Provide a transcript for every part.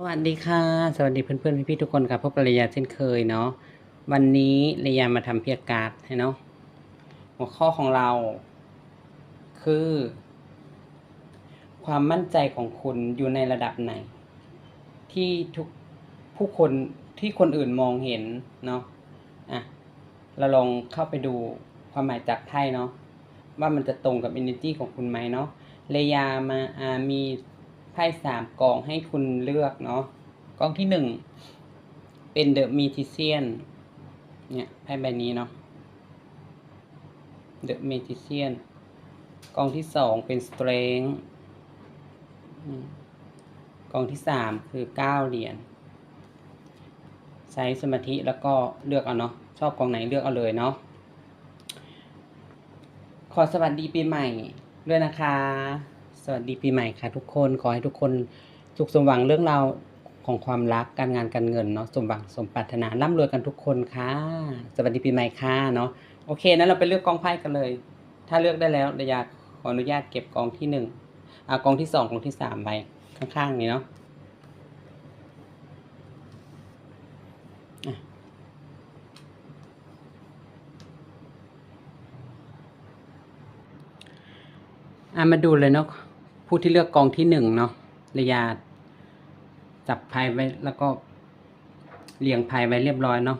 สวัสดีค่ะ สวัสดีเพื่อนๆพี่ๆทุกคนครับพบกับระยาเช่นเคยเนาะวันนี้ระยามาทำเพียการ์ดให้เนาะหัวข้อของเรา คือ ความมั่นใจของคุณอยู่ในระดับไหน ที่ทุกผู้คนที่คนอื่นมองเห็นเนาะอะเราลองเข้าไปดูความหมายจากไพ่เนาะว่ามันจะตรงกับ energy ของคุณไหมเนาะระยามาอามี ไพ่สามกองให้คุณเลือกเนาะกองที่หนึ่งเป็น The Magician เนี่ยไพ่ใบนี้เนาะ The Magician กองที่สองเป็น Strength อืมกองที่สามคือเก้าเหรียญใช้สมาธิแล้วก็เลือกเอาเนาะชอบกองไหนเลือกเอาเลยเนาะขอสวัสดีปีใหม่ด้วยนะคะ สวัสดีปีใหม่ค่ะทุกคน ขอให้ทุกคนสุขสมหวังเรื่องราวของความรักการงานการเงินเนาะสมหวังสมปรารถนาร่ำรวยกันทุกคนค่ะ สวัสดีปีใหม่ค่ะเนาะโอเคนั้นเราไปเลือกกองไพ่กันเลย ถ้าเลือกได้แล้วระยาขออนุญาตเก็บกองที่หนึ่งอ่ากองที่สองกองที่สามไปข้างๆนี้เนาะอะอะมาดูเลยเนาะ ผู้ที่เลือกกองที่หนึ่งเนาะระยาจับไพ่ไว้แล้วก็เรียงไพ่ไว้เรียบร้อยเนาะ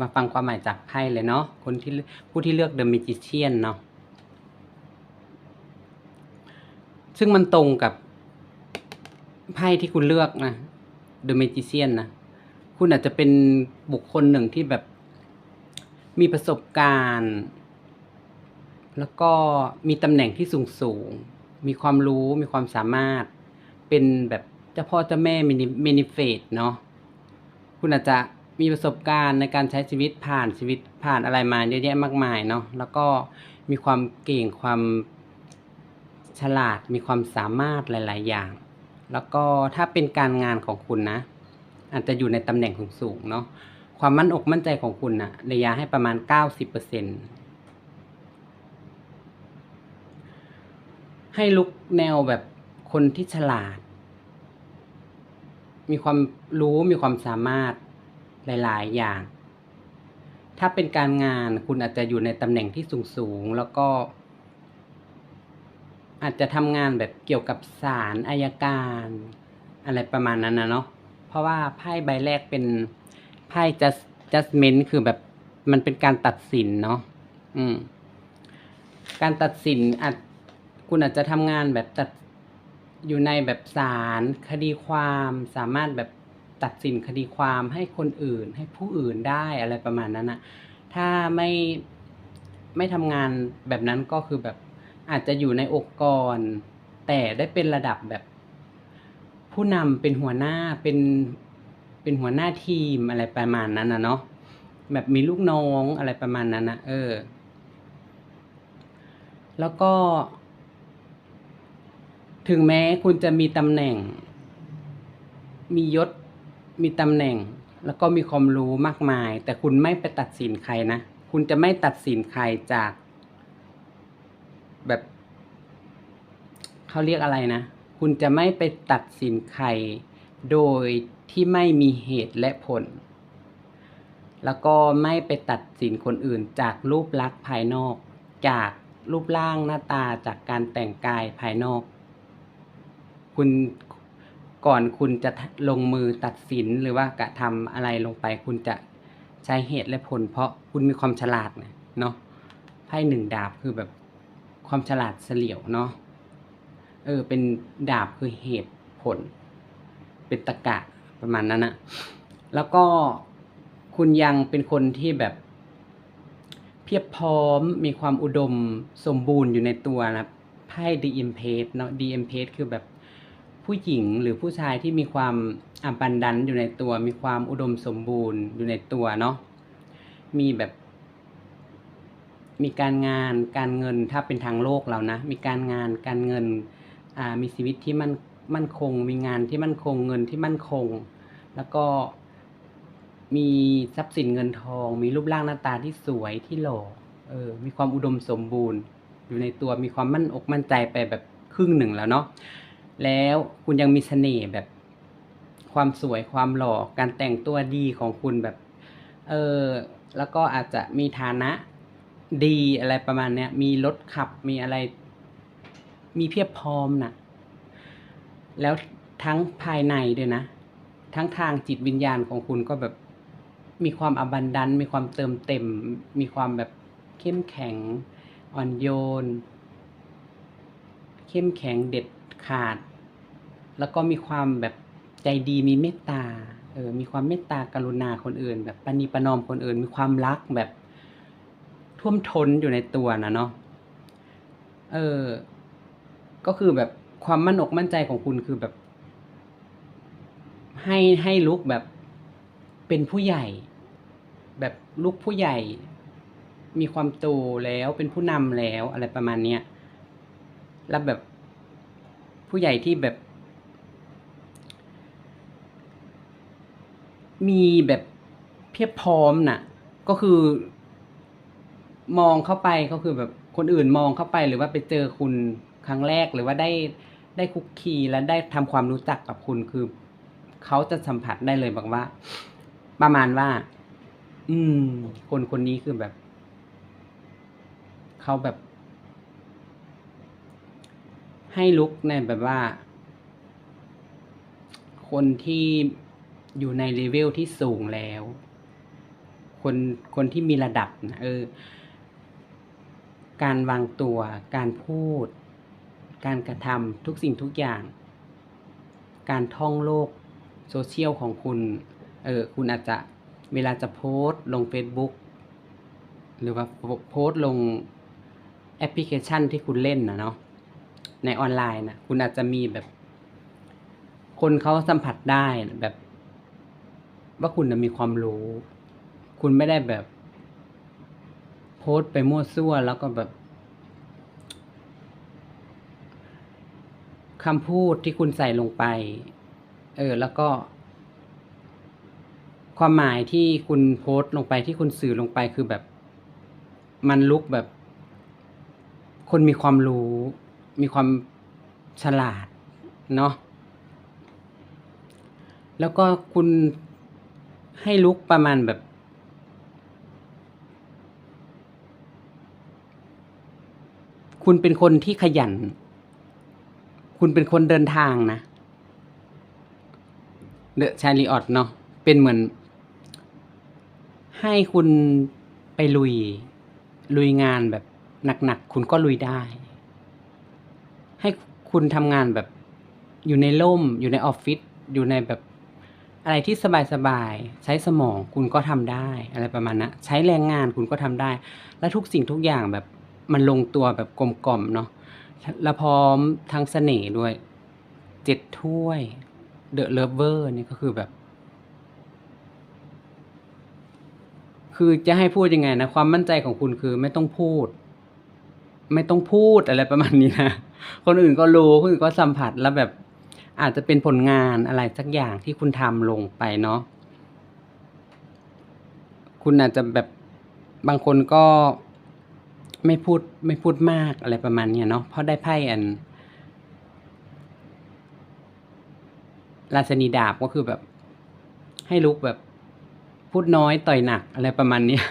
มาฟังความหมายจากไพ่เลยเนาะคนที่ผู้ที่เลือก The Magician เนาะซึ่งมันตรงกับไพ่ที่คุณเลือกนะ The Magician นะคุณอาจจะเป็นบุคคลหนึ่งที่แบบมีประสบการณ์ แล้วก็มีตำแหน่งที่สูงสูง มีความรู้มีความสามารถ เป็นแบบเจ้าพ่อเจ้าแม่มินิมินิเฟตเนาะคุณอาจจะมีประสบการณ์ในการใช้ชีวิตผ่านชีวิตผ่านอะไรมาเยอะแยะมากมายเนาะแล้วก็มีความเก่งความฉลาดมีความสามารถหลาย ๆ อย่าง แล้วก็ถ้าเป็นการงานของคุณนะ อาจจะอยู่ในตำแหน่งสูงๆเนาะความมั่นอกมั่นใจของคุณนะระยะให้ประมาณ 90% ให้ลุกแนวแบบคนที่ฉลาด มีความรู้มีความสามารถหลาย ๆ อย่าง ถ้าเป็นการงานคุณอาจจะอยู่ในตำแหน่งที่สูง ๆ แล้วก็ อาจจะทำงานแบบเกี่ยวกับศาลอายการ อะไรประมาณนั้นนะเนาะเพราะว่าไพ่ใบแรกเป็นไพ่ just judgment คือแบบมันเป็นการตัดสินเนาะอืม การตัดสินอาจ คุณอาจจะทำงานแบบตัดอยู่ในแบบศาลคดีความสามารถแบบตัดสินคดีความให้คนอื่น ให้ผู้อื่นได้อะไรประมาณนั้นนะถ้าไม่ไม่ทำงานแบบนั้นก็คือแบบอาจจะอยู่ในองค์กร แต่ได้เป็นระดับแบบ ผู้นำเป็นหัวหน้าเป็นเป็นหัวหน้าทีมอะไรประมาณนั้นนะเนาะแบบมีลูกน้องอะไรประมาณนั้นนะเออ แล้วก็ ถึงแม้คุณจะมีตำแหน่ง มียศ มีตำแหน่ง แล้วก็มีความรู้มากมาย แต่คุณไม่ไปตัดสินใครนะ คุณจะไม่ตัดสินใครจาก แบบ เขาเรียกอะไรนะ คุณจะไม่ไปตัดสินใคร โดยที่ไม่มีเหตุและผล แล้วก็ไม่ไปตัดสินคนอื่นจากรูปลักษณ์ภายนอก จากรูปร่างหน้าตาจากการแต่งกายภายนอก คุณก่อนคุณจะลงมือตัดสินหรือว่ากระทำอะไรลงไป คุณจะใช้เหตุและผล เพราะคุณมีความฉลาดเนาะไพ่หนึ่งดาบคือแบบความฉลาดเฉลียวเนาะเออ เป็นดาบคือเหตุผล เป็นตะกะประมาณนั้นนะแล้วก็คุณยังเป็นคนที่แบบ เพียบพร้อมมีความอุดมสมบูรณ์อยู่ในตัวนะไพ่ดีอิมเพสเนาะดีอิมเพสคือแบบ ผู้หญิงหรือผู้ชายที่มีความอัมปันดันอยู่ในตัว มีความอุดมสมบูรณ์อยู่ในตัวเนาะมีแบบ มีการงานการเงินถ้าเป็นทางโลกเรานะ มีการงานการเงินมีชีวิตที่มั่นมั่นคง มีงานที่มั่นคงเงินที่มั่นคง แล้วก็มีทรัพย์สินเงินทอง มีรูปร่างหน้าตาที่สวยที่หล่อเออมีความอุดมสมบูรณ์ อยู่ในตัวมีความมั่นอกมั่นใจไปแบบครึ่งหนึ่งแล้วเนาะ แล้วคุณยังมีเสน่ห์แบบความสวยความหล่อการแต่งตัวดีของคุณแบบ เออแล้วก็อาจจะมีฐานะดีอะไรประมาณเนี้ย มีรถขับมีอะไร มีเพียบพร้อมน่ะ แล้วทั้งภายในด้วยนะ ทั้งทางจิตวิญญาณของคุณก็แบบมีความอบันดัน มีความเติมเต็ม มีความแบบเข้มแข็ง อ่อนโยน เข้มแข็งเด็ด ขาด แล้วก็มีความแบบใจดีมีเมตตาเออมีความเมตตากรุณาคนอื่น แบบปณีประนอมคนอื่น มีความรักแบบท่วมท้นอยู่ในตัวนะเนาะเออ ก็คือแบบความมั่นอกมั่นใจของคุณคือแบบ ให้ให้ลุกแบบเป็นผู้ใหญ่ แบบลุกผู้ใหญ่ มีความโตแล้วเป็นผู้นำแล้วอะไรประมาณเนี้ยแล้วแบบ ผู้ใหญ่ที่แบบ มีแบบเพียบพร้อมน่ะ ก็คือ มองเข้าไปก็คือแบบคนอื่นมองเข้าไปหรือว่าไปเจอคุณครั้งแรกหรือว่าได้ได้คุกคีและได้ทำความรู้จักกับคุณคือเขาจะสัมผัสได้เลยบอกว่า ประมาณว่า อืม คนคนนี้คือแบบเขาแบบ ให้ลุกในแบบว่า คนที่อยู่ในเลเวลที่สูงแล้ว คนคนที่มีระดับนะเออ การวางตัว การพูด การกระทำทุกสิ่งทุกอย่าง การท่องโลกโซเชียลของคุณ เออ คุณอาจจะเวลาจะโพสต์ลง Facebook หรือว่าโพสต์ลงแอปพลิเคชันที่คุณเล่นนะเนาะ ในออนไลน์นะคุณอาจจะมีแบบ คนเขาสัมผัสได้แบบ ว่าคุณมีความรู้ คุณไม่ได้แบบ โพสต์ไปมั่วซั่วแล้วก็แบบคำพูดที่คุณใส่ลงไป เออ แล้วก็ ความหมายที่คุณโพสต์ลงไปที่คุณสื่อลงไปคือแบบ มันลุกแบบ คนมีความรู้ มีความฉลาดเนาะแล้วก็คุณให้ลุกประมาณแบบ คุณเป็นคนที่ขยัน คุณเป็นคนเดินทางนะเดอะชาลีออตเนาะเป็นเหมือน ให้คุณไปลุย ลุยงานแบบหนักๆ คุณก็ลุยได้ ให้คุณทำงานแบบอยู่ในร่ม อยู่ในออฟฟิศอยู่ในแบบอะไรที่สบายๆ ใช้สมองคุณก็ทำได้อะไรประมาณนั้นใช้แรงงานคุณก็ทำได้ และทุกสิ่งทุกอย่างแบบมันลงตัวแบบกลมกล่อมเนาะแล้วพร้อมทั้งเสน่ห์ด้วยเจ็ดถ้วย The Lover นี่ก็คือแบบ คือจะให้พูดยังไงนะ ความมั่นใจของคุณคือไม่ต้องพูด ไม่ต้องพูดอะไรประมาณนี้นะคนอื่นก็รู้คนอื่นก็สัมผัสแล้วแบบอาจจะเป็นผลงานอะไรสักอย่างที่คุณทำลงไปเนาะคุณอาจจะแบบบางคนก็ไม่พูดไม่พูดมากอะไรประมาณเนี้ยเนาะเพราะได้ไพ่อันราชนีดาบก็คือแบบ ให้ลุกแบบพูดน้อยต่อยหนักอะไรประมาณเนี้ย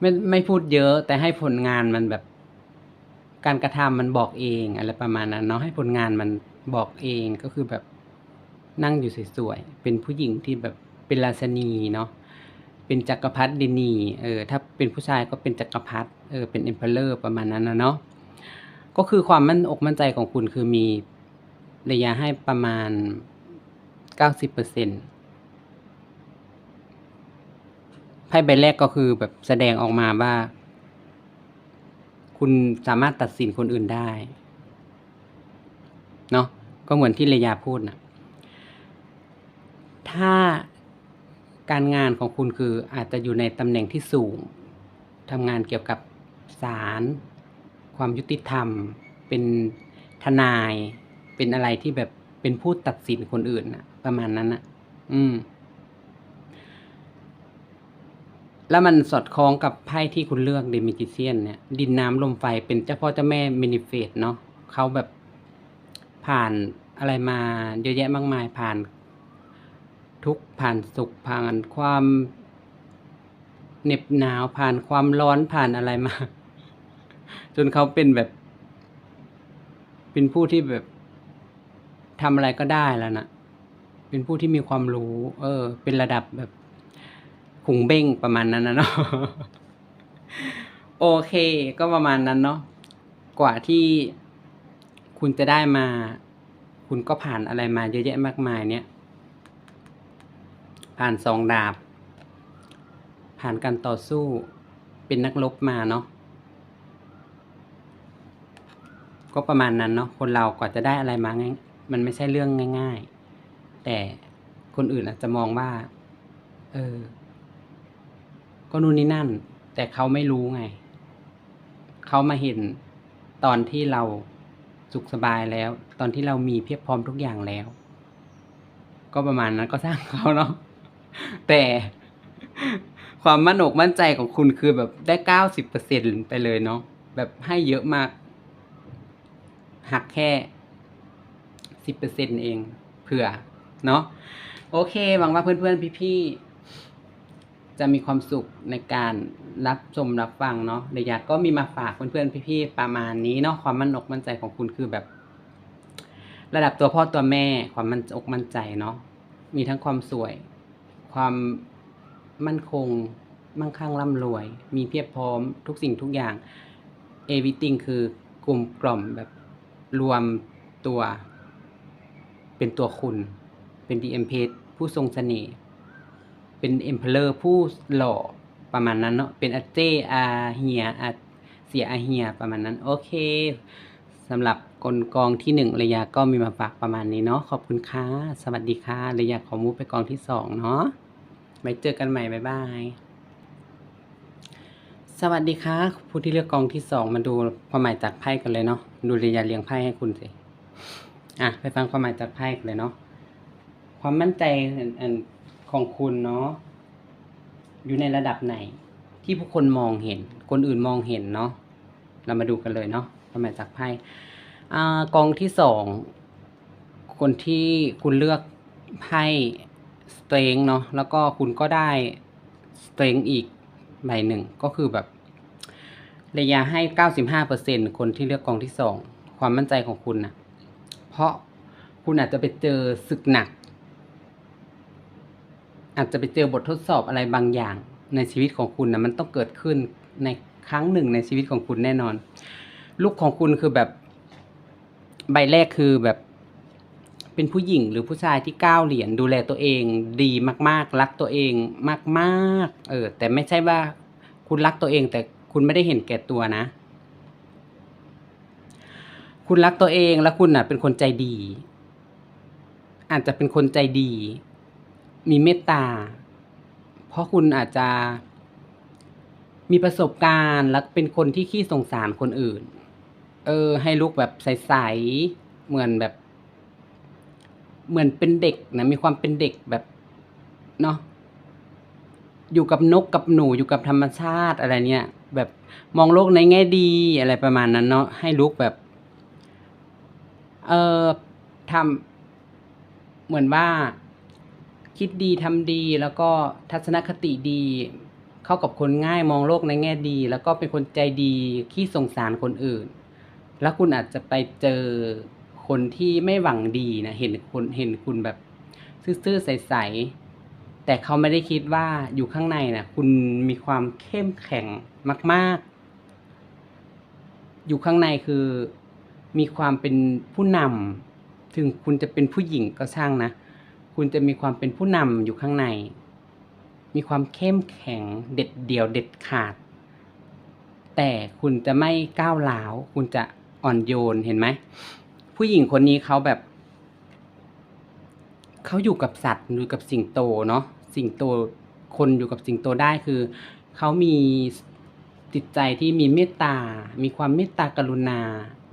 ไม่ไม่พูดเยอะแต่ให้ผลงานมันแบบ การกระทำมันบอกเองอะไรประมาณนั้นเนาะให้ผลงานมันบอกเองก็คือแบบนั่งอยู่สวยๆเป็นผู้หญิงที่แบบเป็นราชนีเนาะเป็นจักรพรรดินีเออถ้าเป็นผู้ชายก็เป็นจักรพรรดิเออเป็นเอ็มเพลเลอร์ประมาณนั้นนะเนาะก็คือความมั่นอกมั่นใจของคุณคือมีระยะให้ประมาณเก้าสิบเปอร์เซ็นต์ไพ่ใบแรกก็คือแบบแสดงออกมาว่า คุณสามารถตัดสินคนอื่นได้เนาะก็เหมือนที่เลยาพูดนะถ้าการงานของคุณคืออาจจะอยู่ในตำแหน่งที่สูงทำงานเกี่ยวกับศาลความยุติธรรม เป็นทนาย เป็นอะไรที่แบบเป็นผู้ตัดสินคนอื่นนะประมาณนั้นนะอืม แล้วมันสอดคล้องกับไพ่ที่คุณเลือกเดมิจิเซียนเนี่ย ดินน้ำลมไฟเป็นเจ้าพ่อเจ้าแม่มินิเฟสเนาะเขาแบบผ่านอะไรมาเยอะแยะมากมายผ่าน ทุกผ่านสุขผ่านความเหน็บหนาวผ่านความร้อนผ่านอะไรมา จนเขาเป็นแบบ เป็นผู้ที่แบบทำอะไรก็ได้แล้วนะเป็นผู้ที่มีความรู้ เออ เป็นระดับแบบ ขุงเบ้งประมาณนั้นนะเนาะโอเค ก็ประมาณนั้นเนาะกว่าที่คุณจะได้มา คุณก็ผ่านอะไรมาเยอะแยะมากมายเนี่ย ผ่านสองดาบ ผ่านการต่อสู้เป็นนักรบมาเนาะก็ประมาณนั้นเนาะคนเรากว่าจะได้อะไรมาง่ายมันไม่ใช่เรื่องง่าย ๆ แต่คนอื่นอาจจะมองว่า เออ ก็นู่นนี่นั่น แต่เขาไม่รู้ไง เขามาเห็นตอนที่เราสุขสบายแล้ว ตอนที่เรามีเพียบพร้อมทุกอย่างแล้ว ก็ประมาณนั้นก็สร้างเขาเนาะแต่ความมั่นอกมั่นใจของคุณคือแบบได้เก้าสิบเปอร์เซ็นไปเลยเนาะแบบให้เยอะมาก หักแค่สิบเปอร์เซ็นเอง เผื่อ เนาะโอเค หวังว่าเพื่อนๆ พี่ๆ จะมีความสุขในการรับชมรับฟังเนาะเดียาก็มีมาฝากเพื่อนๆพี่ๆประมาณนี้เนาะความมั่นอกมั่นใจของคุณคือแบบ ระดับตัวพ่อตัวแม่ความมั่นอกมั่นใจเนาะมีทั้งความสวย ความมั่นคง มั่งคั่งร่ำรวย มีเพียบพร้อมทุกสิ่งทุกอย่าง everything คือกลุ่มกล่อมแบบรวมตัว เป็นตัวคุณ เป็น DM p a g e ผู้ทรงเสน่ห์ เป็นเอ็มเพลอร์ผู้หล่อประมาณนั้นเนาะเป็นอาเจอาเฮียอาเสียอาเฮียประมาณนั้น โอเคสำหรับกลกองที่หนึ่งระยะก็มีมาฝากประมาณนี้เนาะขอบคุณค่ะสวัสดีค่ะระยะขอมูฟไปกองที่สองเนาะไว้เจอกันใหม่บ๊ายบายสวัสดีค่ะผู้ที่เลือกกองที่สองมาดูความหมายจากไพ่กันเลยเนาะดูระยะเรียงไพ่ให้คุณสิอะไปฟังความหมายจากไพ่กันเลยเนาะความมั่นใจอัน ของคุณเนาะอยู่ในระดับไหน ที่ผู้คนมองเห็น คนอื่นมองเห็นเนาะเรามาดูกันเลยเนาะความายจากไพ่กองที่สองคนที่คุณเลือกไพ่สเตรงเนาะแล้วก็คุณก็ได้สเตรงอีกใบหนึ่งก็คือแบบระยะให้เก้าสิบห้าเปอร์เซ็นคนที่เลือกกองที่สองความมั่นใจของคุณนะเพราะคุณอาจจะไปเจอศึกหนัก อาจจะไปเจอบททดสอบอะไรบางอย่างในชีวิตของคุณนะมันต้องเกิดขึ้นในครั้งหนึ่งในชีวิตของคุณแน่นอน ลูกของคุณคือแบบ ใบแรกคือแบบ เป็นผู้หญิงหรือผู้ชายที่ก้าวเหรียญดูแลตัวเองดีมาก ๆ รักตัวเองมากๆ เออ แต่ไม่ใช่ว่าคุณรักตัวเอง แต่คุณไม่ได้เห็นแก่ตัวนะ คุณรักตัวเองแล้วคุณน่ะ เป็นคนใจดี อาจจะเป็นคนใจดี มีเมตตา เพราะคุณอาจจะมีประสบการณ์ และเป็นคนที่ขี้สงสารคนอื่น เออ ให้ลูกแบบใสๆเหมือนแบบ เหมือนเป็นเด็กนะมีความเป็นเด็กแบบเนาะอยู่กับนกกับหนูอยู่กับธรรมชาติอะไรเนี่ย แบบมองโลกในแง่ดีอะไรประมาณนั้นเนาะให้ลูกแบบ เออทำเหมือนว่า คิดดีทำดี แล้วก็ทัศนคติดี เข้ากับคนง่ายมองโลกในแง่ดี แล้วก็เป็นคนใจดีขี้สงสารคนอื่น แล้วคุณอาจจะไปเจอคนที่ไม่หวังดีนะเห็นคนเห็นคุณแบบซื่อๆใสๆแต่เขาไม่ได้คิดว่าอยู่ข้างในนะคุณมีความเข้มแข็งมาก ๆ อยู่ข้างในคือมีความเป็นผู้นำถึงคุณจะเป็นผู้หญิงก็ช่างนะ คุณจะมีความเป็นผู้นำอยู่ข้างใน มีความเข้มแข็งเด็ดเดี่ยวเด็ดขาด แต่คุณจะไม่ก้าวร้าว คุณจะอ่อนโยนเห็นไหม ผู้หญิงคนนี้เขาแบบ เขาอยู่กับสัตว์อยู่กับสิ่งโตเนาะสิ่งโตคนอยู่กับสิ่งโตได้คือ เขามีจิตใจที่มีเมตตา มีความเมตตากรุณา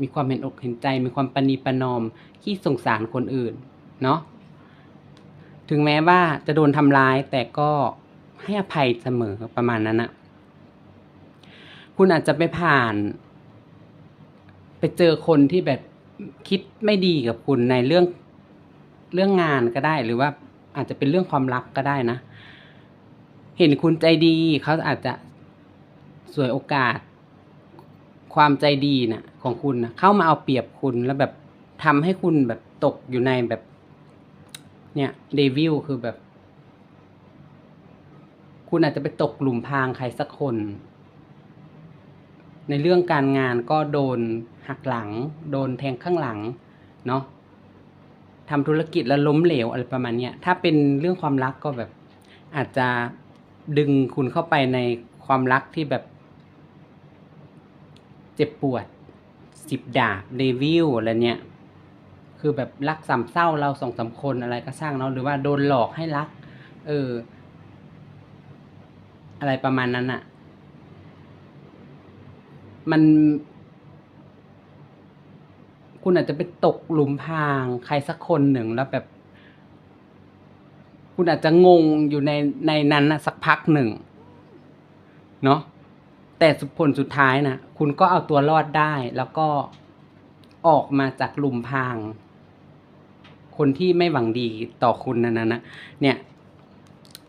มีความเห็นอกเห็นใจ มีความปณีประนอม ที่สงสารคนอื่น เนาะ ถึงแม้ว่าจะโดนทำร้ายแต่ก็ให้อภัยเสมอประมาณนั้นอะคุณอาจจะไปผ่าน ไปเจอคนที่แบบคิดไม่ดีกับคุณในเรื่องเรื่องงานก็ได้ หรือว่าอาจจะเป็นเรื่องความรักก็ได้นะ เห็นคุณใจดีเขาอาจจะสวยโอกาส ความใจดีนะของคุณนะเข้ามาเอาเปรียบคุณแล้วแบบทำให้คุณแบบตกอยู่ในแบบ เนี่ยเดวิลคือแบบ คุณอาจจะไปตกหลุมพรางใครสักคน ในเรื่องการงานก็โดนหักหลัง โดนแทงข้างหลัง เนาะทำธุรกิจแล้วล้มเหลวอะไรประมาณเนี้ยถ้าเป็นเรื่องความรักก็แบบ อาจจะดึงคุณเข้าไปในความรักที่แบบ เจ็บปวดสิบดาบเดวิลอะไรเนี้ย คือแบบรักสามเศร้าเราสองสาคนอะไรก็ช่างเนาะหรือว่าโดนหลอกให้รัก เออ อะไรประมาณนั้นอะมัน คุณอาจจะไปตกหลุมพรางใครสักคนหนึ่งแล้วแบบ คุณอาจจะงงอยู่ในในนั้นนะสักพักหนึ่ง เนาะแต่สุดผลสุดท้ายนะคุณก็เอาตัวรอดได้แล้วก็ออกมาจากหลุมพราง คนที่ไม่หวังดีต่อคุณนะนะนะเนี่ย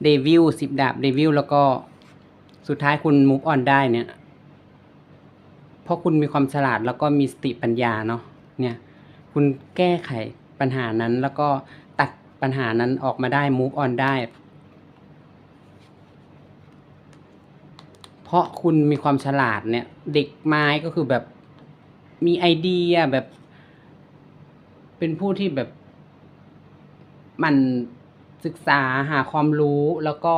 เดวิลสิบดาบเดวิลแล้วก็สุดท้ายคุณมูฟออนได้เนี่ย เพราะคุณมีความฉลาดแล้วก็มีสติปัญญาเนาะเนี่ย คุณแก้ไขปัญหานั้น แล้วก็ตัดปัญหานั้นออกมาได้มูฟออนได้ เพราะคุณมีความฉลาดเนี่ย เด็กไม้ก็คือแบบมีไอเดียแบบ เป็นผู้ที่แบบ มันศึกษาหาความรู้แล้วก็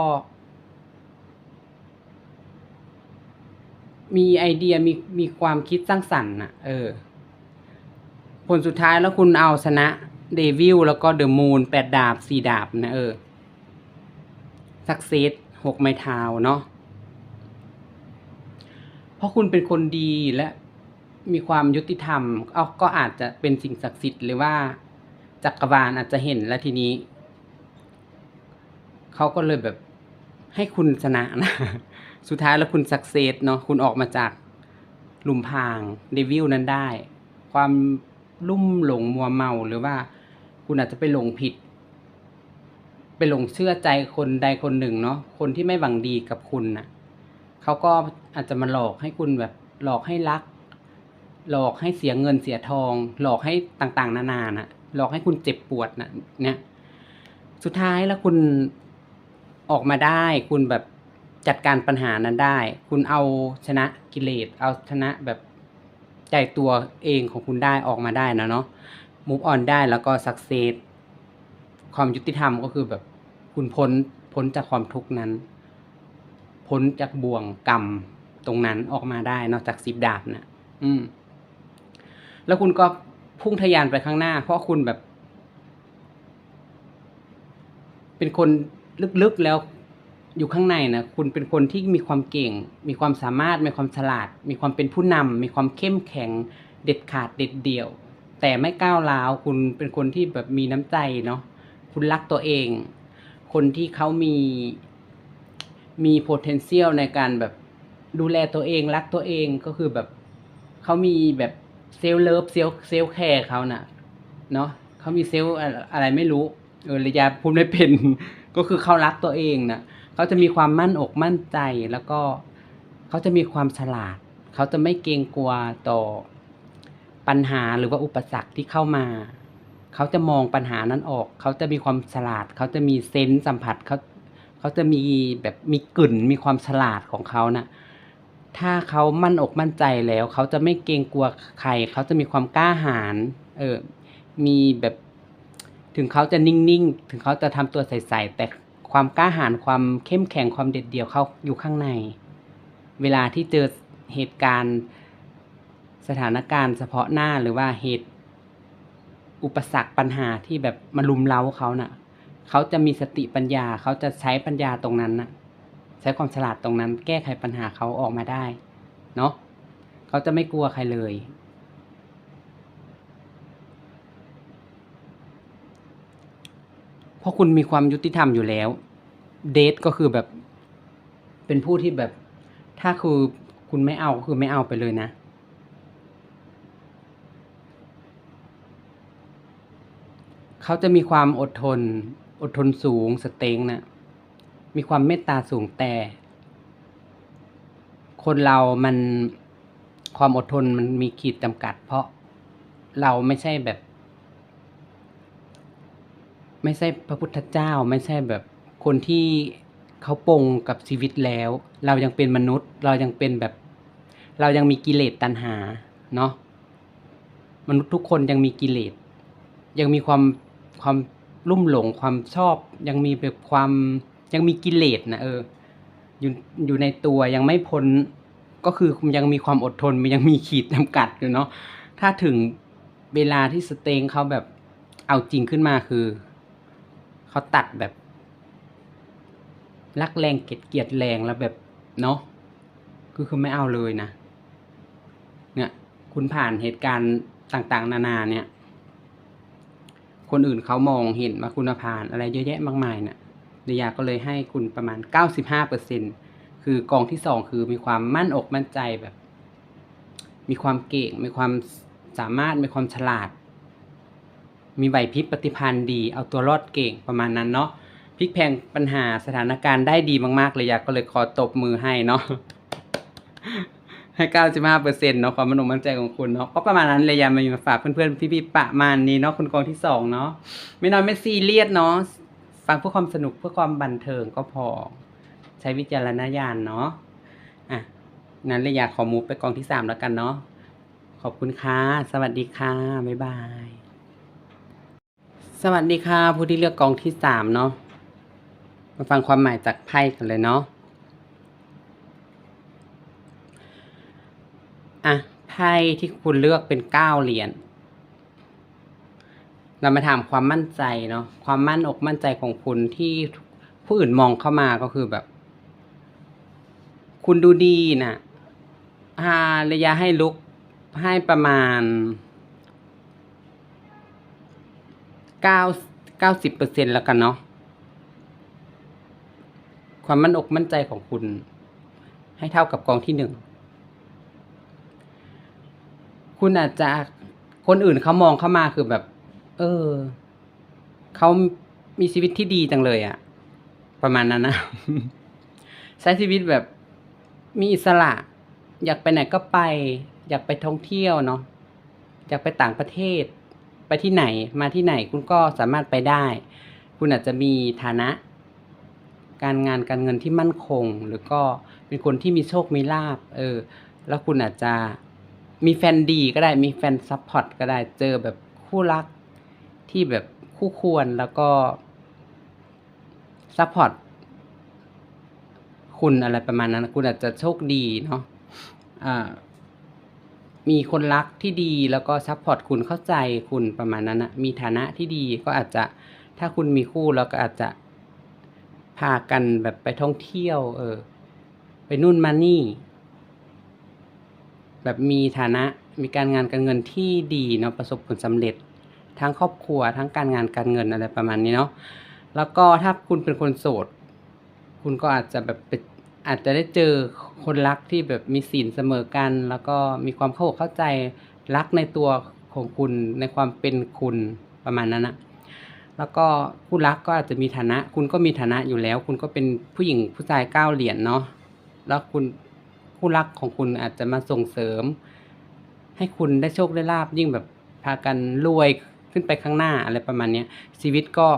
มีไอเดียมีมีความคิดสร้างสรรค์น่ะ เออ ผลสุดท้ายแล้วคุณเอาชนะเดวิลแล้วก็เดอะมูนแปดดาบสี่ดาบนะเออสักเซสหกไม้เท้าเนาะเพราะคุณเป็นคนดีและมีความยุติธรรมเอาก็อาจจะเป็นสิ่งศักดิ์สิทธิ์หรือว่า จักรวาลอาจจะเห็นแล้วทีนี้ เขาก็เลยแบบให้คุณชนะนะ สุดท้ายแล้วคุณสักเซสเนาะคุณออกมาจากหลุมพรางเดวิลนั้นได้ ความลุ่มหลงมัวเมาหรือว่า คุณอาจจะไปหลงผิด ไปหลงเชื่อใจคนใดคนหนึ่งเนาะคนที่ไม่หวังดีกับคุณน่ะเขาก็อาจจะมาหลอกให้คุณแบบหลอกให้รัก หลอกให้เสียเงินเสียทอง หลอกให้ต่างๆ นานาน่ะ หลอกให้คุณเจ็บปวดน่ะเนี่ย สุดท้ายแล้วคุณออกมาได้ คุณแบบจัดการปัญหานั้นได้ คุณเอาชนะกิเลส เอาชนะแบบใจตัวเองของคุณได้ออกมาได้นะเนาะมูฟออนได้แล้วก็สักเซสความยุติธรรมก็คือแบบคุณพ้นพ้นจากความทุกข์นั้น พ้นจากบ่วงกรรมตรงนั้นออกมาได้นอกจากสิบดาบนะอืม แล้วคุณก็ พุ่งทะยานไปข้างหน้า เพราะคุณแบบ เป็นคนลึกๆแล้วอยู่ข้างในนะคุณเป็นคนที่มีความเก่ง มีความสามารถ มีความฉลาด มีความเป็นผู้นำมีความเข้มแข็ง เด็ดขาดเด็ดเดี่ยว แต่ไม่ก้าวร้าว คุณเป็นคนที่แบบมีน้ำใจเนาะคุณรักตัวเอง คนที่เขามีมี potential ในการแบบดูแลตัวเอง รักตัวเองก็คือแบบเขามีแบบ เซลเลิฟเซลเซลแคร์เขาน่ะเนาะเขามีเซลอะไรไม่รู้เออระยะพูดไม่เป็น ก็คือเขารักตัวเองนะเขาจะมีความมั่นอกมั่นใจแล้วก็เขาจะมีความฉลาด เขาจะไม่เกรงกลัวต่อปัญหาหรือว่าอุปสรรคที่เข้ามาเขาจะมองปัญหานั้นออก เขาจะมีความฉลาด เขาจะมีเซนส์สัมผัสเขาเขาจะมีแบบมีกลิ่นมีความฉลาดของเขานะ่ะ ถ้าเขามั่นอกมั่นใจแล้ว เขาจะไม่เกรงกลัวใคร เขาจะมีความกล้าหาญเออมีแบบถึงเขาจะนิ่งๆ ถึงเขาจะทำตัวใสๆ แต่ความกล้าหาญความเข้มแข็งความเด็ดเดี่ยวเขาอยู่ข้างใน เวลาที่เจอเหตุการณ์สถานการณ์เฉพาะหน้าหรือว่าเหตุอุปสรรคปัญหาที่แบบมาลุมเล้าเขาน่ะ เขาจะมีสติปัญญา เขาจะใช้ปัญญาตรงนั้นน่ะ ใช้ความฉลาดตรงนั้นแก้ไขปัญหาเขาออกมาได้ เนาะเขาจะไม่กลัวใครเลย เพราะคุณมีความยุติธรรมอยู่แล้ว เดทก็คือแบบ เป็นผู้ที่แบบ ถ้าคือคุณไม่เอาก็คือไม่เอาไปเลยนะเขาจะมีความอดทน อดทนสูงสเต็งนะ่ะ มีความเมตตาสูงแต่ คนเรามันความอดทนมันมีขีดจำกัด เพราะเราไม่ใช่แบบ ไม่ใช่พระพุทธเจ้า ไม่ใช่แบบคนที่เขาปงกับชีวิตแล้ว เรายังเป็นมนุษย์ เรายังเป็นแบบ เรายังมีกิเลสตัณหาเนาะมนุษย์ทุกคนยังมีกิเลสยังมีความความลุ่มหลงความชอบ ยังมีแบบความ ยังมีกิเลสนะเอออยู่อยู่ในตัวยังไม่พ้นก็คือยังมีความอดทนมันยังมีขีดจำกัดอยู่เนาะถ้าถึงเวลาที่สเต็งเขาแบบเอาจริงขึ้นมาคือเขาตัดแบบรักแรงเกลียดเกลียดแรงแล้วแบบเนาะคือคือไม่เอาเลยนะ เนี่ยคุณผ่านเหตุการณ์ต่างๆ นานาเนี่ย คนอื่นเขามองเห็นว่าคุณผ่านอะไรเยอะแยะมากมายเนี่ย เดียาก็เลยให้คุณประมาณเก้าสิบห้าเปอร์เซ็นคือกองที่สองคือมีความมั่นอกมั่นใจแบบ มีความเก่ง มีความสามารถ มีความฉลาด มีไหวพริบปฏิพันธ์ดี เอาตัวรอดเก่งประมาณนั้นเนาะพลิกแพงปัญหาสถานการณ์ได้ดีมากๆเลยยาก็เลยขอตบมือให้เนาะให้เก้าสิบห้าเปอร์เซ็นต์เนาะความมั่นอกมั่นใจของคุณเนาะก็ประมาณนั้นเลยยากมาฝากเพื่อนๆพี่ๆประมาณนี้เนาะคุณกองที่สองเนาะไม่น้อยไม่ซีเรียสเนาะ ฟังเพื่อความสนุกเพื่อความบันเทิงก็พอ ใช้วิจารณญาณเนาะอะนั้นเลยอยากขอมูฟไปกองที่สามแล้วกันเนาะขอบคุณค่ะ สวัสดีค่ะ บ๊ายบาย สวัสดีค่ะ ผู้ที่เลือกกองที่สามเนาะ มาฟังความหมายจากไพ่กันเลยเนาะ อะ ไพ่ที่คุณเลือกเป็นเก้าเหรียญ เรามาถามความมั่นใจเนาะความมั่นอกมั่นใจของคุณที่ผู้อื่นมองเข้ามาก็คือแบบ คุณดูดีนะอ่าระยะให้ลุกให้ประมาณเก้าเก้าสิบเปอร์เซ็นแล้วกันเนาะความมั่นอกมั่นใจของคุณ ให้เท่ากับกองที่หนึ่งคุณอาจจะคนอื่นเขามองเข้ามาคือแบบ เออ เขามีชีวิตที่ดีจังเลยอะประมาณนั้นนะ ใช้ชีวิตแบบมีอิสระ อยากไปไหนก็ไป อยากไปท่องเที่ยวเนาะอยากไปต่างประเทศ ไปที่ไหนมาที่ไหนคุณก็สามารถไปได้ คุณอาจจะมีฐานะ การงานการเงินที่มั่นคง หรือก็เป็นคนที่มีโชคมีลาบเออ แล้วคุณอาจจะมีแฟนดีก็ได้มีแฟนซัพพอร์ตก็ได้เจอแบบคู่รัก ที่แบบคู่ควรแล้วก็ซัพพอร์ตคุณอะไรประมาณนั้น คุณอาจจะโชคดีเนาะอ่ามีคนรักที่ดีแล้วก็ซัพพอร์ตคุณเข้าใจคุณประมาณนั้นนะมีฐานะที่ดีก็อาจจะถ้าคุณมีคู่แล้วก็อาจจะพากันแบบไปท่องเที่ยว เออ ไปนู่นมานี่ แบบมีฐานะมีการงานการเงินที่ดีเนาะประสบผลสำเร็จ ทั้งครอบครัวทั้งการงานการเงินอะไรประมาณนี้เนาะแล้วก็ถ้าคุณเป็นคนโสด คุณก็อาจจะแบบอาจจะได้เจอคนรักที่แบบมีศีลเสมอกัน แล้วก็มีความเข้าอกเข้าใจรักในตัวของคุณในความเป็นคุณประมาณนั้นนะแล้วก็คู่รักก็อาจจะมีฐานะ คุณก็มีฐานะอยู่แล้ว คุณก็เป็นผู้หญิงผู้ชายเก้าเหรียญเนาะแล้วคุณคู่รักของคุณอาจจะมาส่งเสริม ให้คุณได้โชคได้ลาบยิ่งแบบพากันรวย ขึ้นไปข้างหน้าอะไรประมาณนี้ชีวิตก็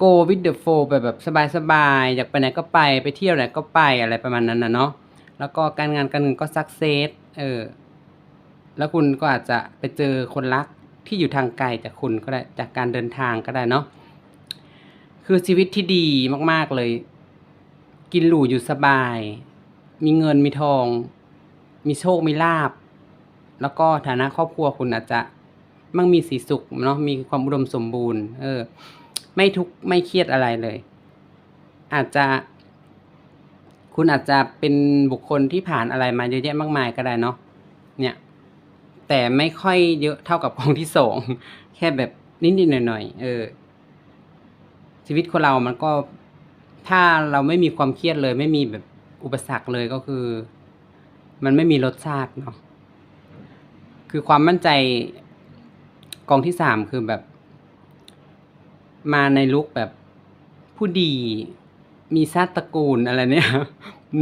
go with the flow ไปแบบสบายๆอยากไปไหนก็ไปไปเที่ยวไหนก็ไปอะไรประมาณนั้นนะเนาะแล้วก็การงานการเงินก็สักเซสเออแล้วคุณก็อาจจะไปเจอคนรักที่อยู่ทางไกลจากคุณก็ได้จากการเดินทางก็ได้เนาะคือชีวิตที่ดีมากๆเลย กินหรูอยู่สบาย มีเงินมีทอง มีโชคมีลาบ แล้วก็ฐานะครอบครัวคุณอาจจะ มั่งมีสีสุขเนาะมีความอุดมสมบูรณ์ เออ ไม่ทุกไม่เครียดอะไรเลย อาจจะ คุณอาจจะเป็นบุคคลที่ผ่านอะไรมาเยอะแยะมากมายก็ได้เนาะเนี่ย แต่ไม่ค่อยเยอะเท่ากับกองที่สองแค่แบบนิดๆหน่อยๆเออ ชีวิตคนเรามันก็ถ้าเราไม่มีความเครียดเลย ไม่มีแบบอุปสรรคเลยก็คือ มันไม่มีรสชาติเนาะคือความมั่นใจ กองที่สามคือแบบ มาในลุคแบบผู้ดี มีชาติตระกูลอะไรเนี่ย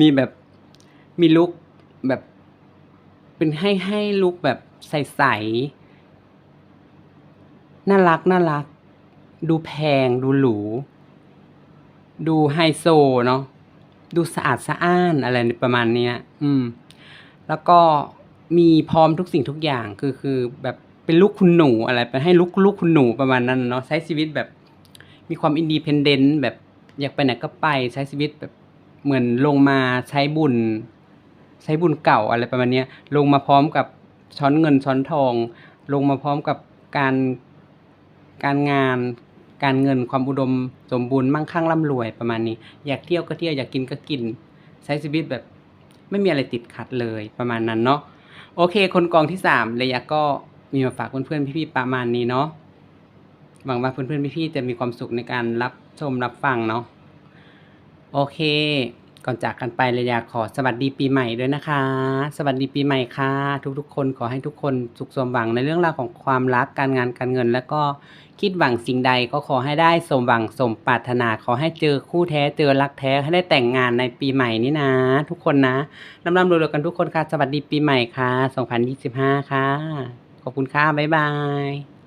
มีแบบมีลุคแบบ เป็นให้ให้ลุคแบบใสๆน่ารักน่ารัก ดูแพงดูหรู ดูไฮโซเนาะดูสะอาดสะอ้านอะไรประมาณเนี้ย อืม แล้วก็มีพร้อมทุกสิ่งทุกอย่างคือคือแบบ เป็นลูกคุณหนูอะไรไปให้ลูกลูกคุณหนูประมาณนั้นเนาะใช้ชีวิตแบบมีความอินดีเพนเดนต์แบบอยากไปไหนก็ไปใช้ชีวิตแบบเหมือนลงมาใช้บุญ ใช้บุญเก่าอะไรประมาณนี้ลงมาพร้อมกับช้อนเงินช้อนทอง ลงมาพร้อมกับการการงาน การเงินความอุดมสมบูรณ์มั่งคั่งร่ำรวยประมาณนี้ อยากเที่ยวก็เที่ยวอยากกินก็กิน ใช้ชีวิตแบบไม่มีอะไรติดขัดเลยประมาณนั้นเนาะโอเค คนกองที่สามระยะก็ มีมาฝากเพื่อนๆพี่ๆประมาณนี้เนาะหวังว่าเพื่อนๆพี่ๆจะมีความสุขในการรับชมรับฟังเนาะโอเค ก่อนจากกันไประยะขอสวัสดีปีใหม่ด้วยนะคะ สวัสดีปีใหม่ค่ะ ทุกๆ คนขอให้ทุกคนสุขสมหวังในเรื่องราวของความรักการงานการเงิน แล้วก็คิดหวังสิ่งใดก็ขอให้ได้สมหวังสมปรารถนาขอให้เจอคู่แท้เจอรักแท้ให้ได้แต่งงานในปีใหม่นี้นะ ทุกคนนะร่ำร่ำรวยๆกันทุกคนค่ะ สวัสดีปีใหม่ค่ะ 2025 ค่ะ ขอบคุณค่ะบ๊ายบาย